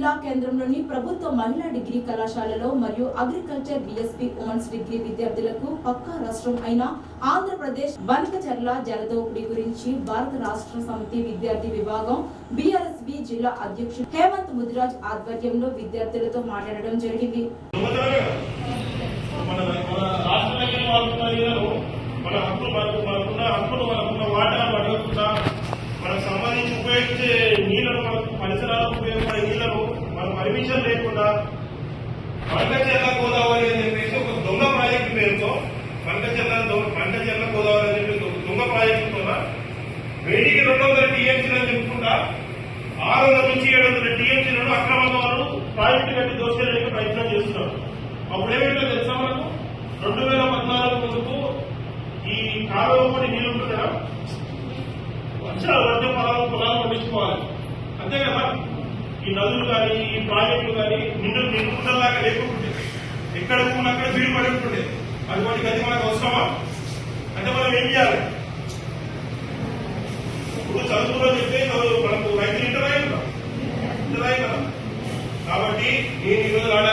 జిల్లా కేంద్రంలోని ప్రభుత్వ మహిళా డిగ్రీ కళాశాలలో మరియు అగ్రికల్చర్ బిఎస్పి ఉమెన్స్ డిగ్రీ విద్యార్థులకు పక్కా రాష్ట్రం అయిన ఆంధ్రప్రదేశ్ వనకచర్ల జలదోపిడి గురించి భారత రాష్ట్ర సమితి విద్యార్థి విభాగం బిఆర్ఎస్బి జిల్లా అధ్యక్షుడు హేమంత్ ముదిరాజ్ ఆధ్వర్యంలో విద్యార్థులతో మాట్లాడడం జరిగింది. మన మన హక్కులు మనకు మనకున్న హక్కులు పర్మిషన్ లేకుండా పంటచెర్ల గోదావరి అని చెప్పేసి ఒక దొంగ ప్రాజెక్టు పేరుతో పంటచెర్ల పంటచెర్ల గోదావరి అని చెప్పేసి ఒక దొంగ ప్రాజెక్టుతో వేడికి రెండు వందల టీఎంసీలు చెప్పుకుంటా ఆరు వందల నుంచి ఏడు వందల టీఎంసీలను అక్రమంగా వారు ప్రాజెక్టు కట్టి దోషేయడానికి ప్రయత్నం చేస్తున్నారు. అప్పుడు ఏమిటో తెలుసా మనకు? రెండు వేల పద్నాలుగు ముందుకు ఈ కాలువ పడి నీళ్ళు ఉంటుంది? కదా వచ్చిన వర్గ పొలాలు పొలాలు పండించుకోవాలి. అంతే కదా ఈ నదులు కానీ ఈ ప్రాజెక్టులు కానీ నిండు నిండుదాకా లేకుంటుండే. ఎక్కడ ఉన్నక్కడ వీలు పడి ఉంటుండే అటువంటి గది మనకు అవసరమా? అంటే మనం ఏం చేయాలి? ఇప్పుడు చదువులో చెప్తే మనకు రైతులు ఇంటర్ అయిన కాబట్టి నేను ఈరోజు రాడ